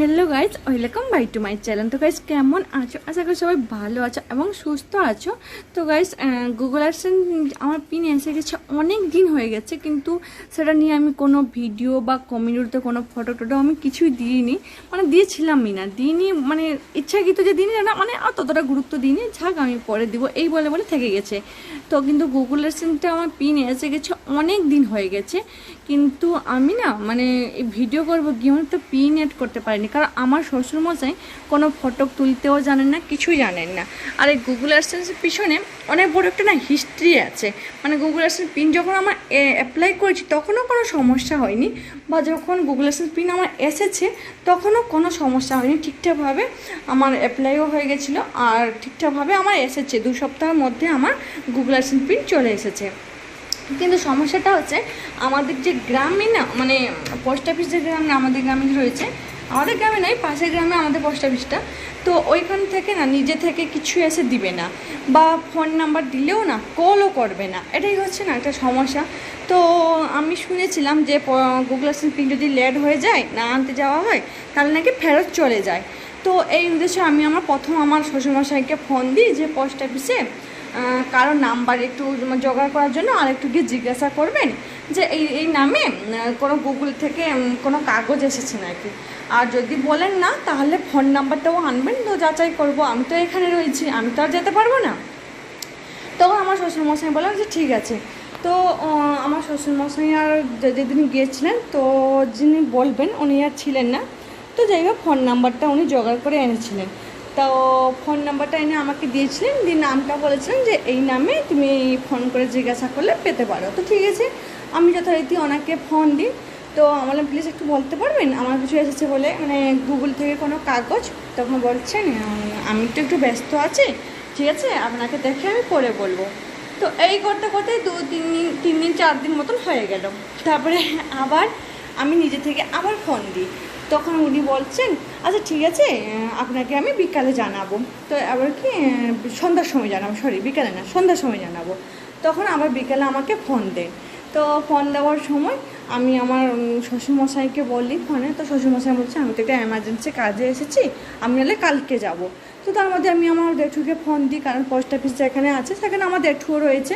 Hello guys welcome by to my channel তো guys কেমন আছো? আশা করি সবাই ভালো আছো এবং সুস্থ আছো। তো গাইজ গুগল অ্যাডসেন্স আমার পিন এসে গেছে। অনেক দিন হয়ে গেছে, কিন্তু সেটা নিয়ে আমি কোনো ভিডিও বা কমিউনিটিতে কোনো ফটো টটো আমি কিছুই দিইনি। মানে দিয়েছিলামই না। দিইনি মানে ইচ্ছাকৃত যে দিইনি না মানে ততটা গুরুত্ব দিইনি। ঝাক আমি পরে দিব। এই বলে বলে থেকে গেছে। তো কিন্তু গুগল অ্যাডসেন্সটা আমার পিন এসে গেছে। অনেক দিন হয়ে গেছে। কিন্তু আমি না মানে ভিডিও করব গিয়ে তো পিন অ্যাড করতে পারিনি। কারণ আমার শ্বশুরমশাই কোনো ফটো তুলতেও জানেন না, কিছুই জানেন না। আর এই গুগল অ্যাডসেন্সের পিছনে অনেক বড় একটা না হিস্ট্রি আছে। মানে গুগল অ্যাডসেন্স পিন যখন আমার অ্যাপ্লাই করেছি, তখনও কোনো সমস্যা হয়নি। বা যখন গুগল অ্যাডসেন্স পিন আমার এসেছে, তখনও কোনো সমস্যা হয়নি। ঠিকঠাকভাবে আমার অ্যাপ্লাইও হয়ে গেছিল আর ঠিকঠাকভাবে আমার এসেছে। দু সপ্তাহের মধ্যে আমার গুগল অ্যাডসেন্স পিন চলে এসেছে। কিন্তু সমস্যাটা হচ্ছে, আমাদের যে গ্রামে না মানে পোস্ট অফিস যে গ্রামে, আমাদের গ্রামে রয়েছে আমাদের গ্রামে নয়, পাশের গ্রামে আমাদের পোস্ট অফিসটা তো ওইখান থেকে না, নিজে থেকে কিছু এসে দিবে না। বা ফোন নাম্বার দিলেও না কলও করবে না। এটাই হচ্ছে না, একটা সমস্যা। তো আমি শুনেছিলাম যে গুগল পিন যদি লেট হয়ে যায়, না আনতে যাওয়া হয়, তাহলে নাকি ফেরত চলে যায়। তো এই উদ্দেশ্যে আমি আমার প্রথম আমার শ্বশুরমশাইকে ফোন দিই যে পোস্ট অফিসে কারও নাম্বার একটু জোগাড় করার জন্য আর একটু গিয়ে জিজ্ঞাসা করবেন যে এই এই নামে কোনো গুগল থেকে কোনো কাগজ এসেছে নাকি? আর যদি বলেন না, তাহলে ফোন নাম্বারটাও আনবেন, তো যাচাই করব। আমি তো এখানে রয়েছি, আমি তো আর যেতে পারব না। তখন আমার শ্বশুরমশাই বললাম যে ঠিক আছে। তো আমার শ্বশুরমশাই আর যেদিন গিয়েছিলেন, তো যিনি বলবেন, উনি আর ছিলেন না। তো যাই হোক, ফোন নাম্বারটা উনি জোগাড় করে এনেছিলেন। তো ফোন নাম্বারটা এনে আমাকে দিয়েছিলেন, দিয়ে নামটা বলেছিলেন যে এই নামে তুমি ফোন করে জিজ্ঞাসা করলে পেতে পারো। তো ঠিক আছে, আমি যথারীতি ওনাকে ফোন দিই। তো আমার প্লিজ একটু বলতে পারবেন? আমার কিছু এসেছে বলে মানে গুগল থেকে কোনো কাগজ, তখন বলছেন আমি তো একটু ব্যস্ত আছি, ঠিক আছে, আপনাকে দেখে আমি পরে বলব। তো এই করতে করতে দু, তিন দিন তিন দিন, চার দিন মতন হয়ে গেল। তারপরে আবার আমি নিজে থেকে আবার ফোন দিই। তখন উনি বলছেন আচ্ছা ঠিক আছে আপনাকে আমি বিকালে জানাব। তো আবার কি সন্ধ্যার সময় জানাব সরি বিকালে না, সন্ধ্যার সময় জানাব। তখন আবার বিকালে আমাকে ফোন দেন তো ফোন দেওয়ার সময় আমি আমার শ্বশুরমশাইকে বলি ফোনে তো শ্বশুরমশাই বলছে, আমি তো একটা এমার্জেন্সি কাজে এসেছি, আমি হলে কালকে যাব। তো তার মধ্যে আমি আমার জেঠুকে ফোন দিই, কারণ পোস্ট অফিস যেখানে আছে, সেখানে আমার জেঠুও রয়েছে।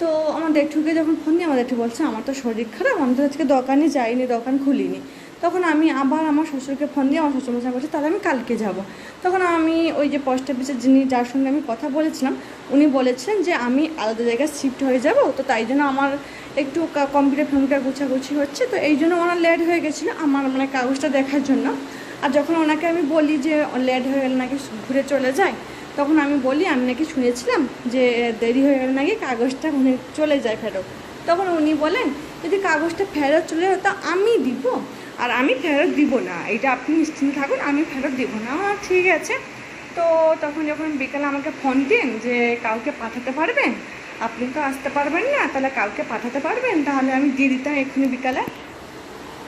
তো আমার জেঠুকে যখন ফোন আমার জেঠু বলছে, আমার তো শরীর খারাপ, আমি তো আজকে দোকানে যাইনি, দোকান খুলিনি। তখন আমি আবার আমার শ্বশুরকে ফোন দিয়ে আমার শ্বশুরমশাই বলছে, তাহলে আমি কালকে যাব। তখন আমি ওই যে পোস্ট অফিসের যিনি, যার সঙ্গে আমি কথা বলেছিলাম, উনি বলেছিলেন যে, আমি আলাদা জায়গায় শিফট হয়ে যাব, তো তাই জন্য আমার একটু কম্পিউটার ফম্পিউটার গুছাগুছি হচ্ছে। তো এই জন্য ওনার লেট হয়ে গেছিল আমার মানে কাগজটা দেখার জন্য। আর যখন ওনাকে আমি বলি যে লেট হয়ে গেলে নাকি ঘুরে চলে যায়? তখন আমি বলি, আমি নাকি শুনেছিলাম যে দেরি হয়ে গেলে নাকি কাগজটা উনি চলে যায় ফেরত। তখন উনি বলেন, যদি কাগজটা ফেরত চলে যায়, তা আমি দিব। আর আমি ফেরত দিব না। এটা আপনি নিশ্চিন্ত থাকুন, আমি ফেরত দিব না। ঠিক আছে। তো তখন যখন বিকালে আমাকে ফোন দিন যে, কাউকে পাঠাতে পারবেন? আপনি তো আসতে পারবেন না। তাহলে কাউকে পাঠাতে পারবেন? তাহলে আমি দিয়ে দিতাম এক্ষুনি বিকালে।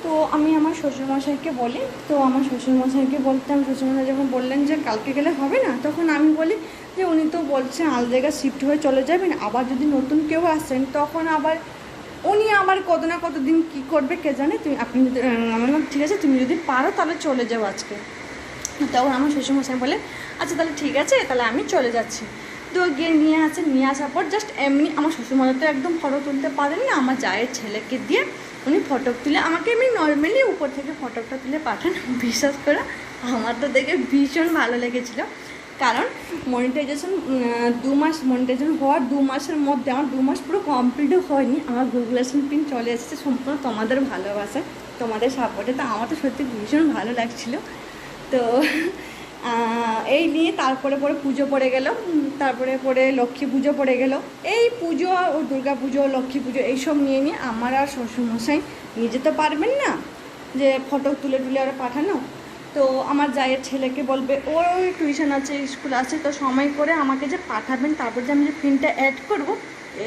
তো আমি আমার শ্বশুরমশাইকে বলি তো আমার শ্বশুরমশাইকে বলতে বলতাম শ্বশুরমশাই যখন বললেন যে কালকে গেলে হবে না তখন আমি বলি যে উনি তো বলছেন আলাদা জায়গায় শিফট হয়ে চলে যাবেন আবার যদি নতুন কেউ আসেন তখন আবার উনি আবার কত না কত দিন কী করবে কে জানে? তুমি আপনি যদি আহ, আমি বললাম ঠিক আছে তুমি যদি পারো তাহলে চলে যাও আজকে। তখন আমার শ্বশুরমশাই বলে আচ্ছা তাহলে ঠিক আছে তাহলে আমি চলে যাচ্ছি। তো গিয়ে নিয়ে আসে, নিয়ে আসার পর জাস্ট এমনি আমার শ্বশুরমশাই তো একদম ফটো তুলতে পারেন, আমার জায়ের ছেলেকে দিয়ে উনি ফটো তুলে আমাকে এমনি নর্মালি উপর থেকে ফটোটা তুলে পাঠান। বিশ্বাস করে আমার তো দেখে ভীষণ ভালো লেগেছিলো। কারণ মনিটাইজেশন দু মাস মনিটাইজেশন হওয়ার দু মাসের মধ্যে আমার দু মাস পুরো কমপ্লিটও হয়নি। আমার গুগলেশন পিন চলে এসেছে, সম্পূর্ণ তোমাদের ভালোবাসা তোমাদের সাপোর্টে তো আমার তো সত্যি ভীষণ ভালো লাগছিল। তো এই নিয়ে তারপরে পরে পুজো পড়ে গেল। তারপরে পরে লক্ষ্মী পুজো পড়ে গেল। এই পুজো ও দুর্গা পুজো, লক্ষ্মী পুজো এইসব নিয়ে নিয়ে আমার আর শ্বশুরমশাই নিয়ে যেতে পারবেন না যে ফটো তুলে তুলে ওরা পাঠানো। তো আমার জায়ের ছেলেকে বলবে, ওর টিউশন আছে স্কুল আছে, তো সময় করে আমাকে যে পাঠাবেন, তারপর যে আমি যে প্রিন্টটা অ্যাড করব,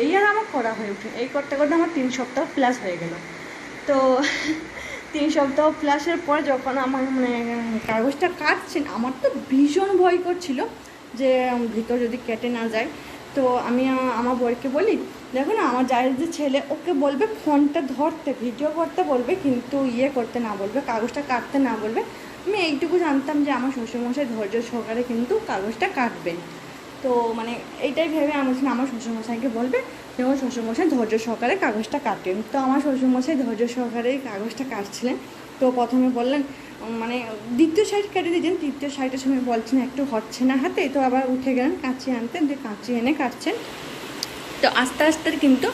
এই আর আমার করা হয়ে ওঠে। এই করতে করতে আমার তিন সপ্তাহ প্লাস হয়ে গেল। তো তিন সপ্তাহ প্লাসের পর যখন আমার মানে কাগজটা কাটছেন, আমার তো ভীষণ ভয় করছিল যে ভিতর যদি কেটে না যায়। তো আমি আমার বরকে বলি, দেখো না, আমার যার যে ছেলে, ওকে বলবে ফোনটা ধরতে ভিডিও করতে বলবে, কিন্তু ইয়ে করতে না বলবে, কাগজটা কাটতে না বলবে। আমি এইটুকু জানতাম যে, আমার শ্বশুরমশাই ধৈর্য সহকারে কিন্তু কাগজটা কাটবেন। তো মানে এইটাই ভেবে আমি বলছিলাম আমার শ্বশুরমশাইকে বলবে যে, আমার শ্বশুরমশাই ধৈর্য সহকারে কাগজটা কাটেন তো আমার শ্বশুরমশাই ধৈর্য সহকারে কাগজটা কাটছিলেন। তো প্রথমে বললেন মানে দ্বিতীয় সাইড কেটে দিয়েছেন, তৃতীয় সাইডের সময় বলছেন, একটু হচ্ছে না হাতে। তো আবার উঠে গেলেন কাঁচি আনতেন যে কাঁচি এনে কাটছেন। তো আস্তে আস্তে কিন্তু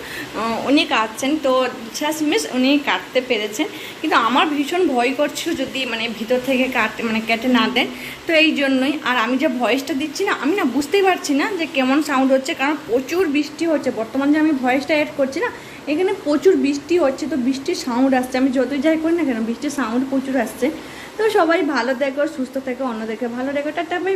উনি কাটছেন তো শেষমেশ উনি কাটতে পেরেছেন। কিন্তু আমার ভীষণ ভয় করছিল যদি মানে ভিতর থেকে কাটতে মানে কেটে না দেন। তো এই জন্যই, আর আমি যে ভয়েসটা দিচ্ছি না, আমি না বুঝতেই পারছি না যে কেমন সাউন্ড হচ্ছে, কারণ প্রচুর বৃষ্টি হচ্ছে। বর্তমান যে আমি ভয়েসটা অ্যাড করছি না, এখানে প্রচুর বৃষ্টি হচ্ছে, তো বৃষ্টির সাউন্ড আসছে। আমি যতই যাই করি না কেন, বৃষ্টির সাউন্ড প্রচুর আসছে। তো সবাই ভালো দেখো সুস্থ থেকো অন্যদেরকে ভালো দেখো টাটা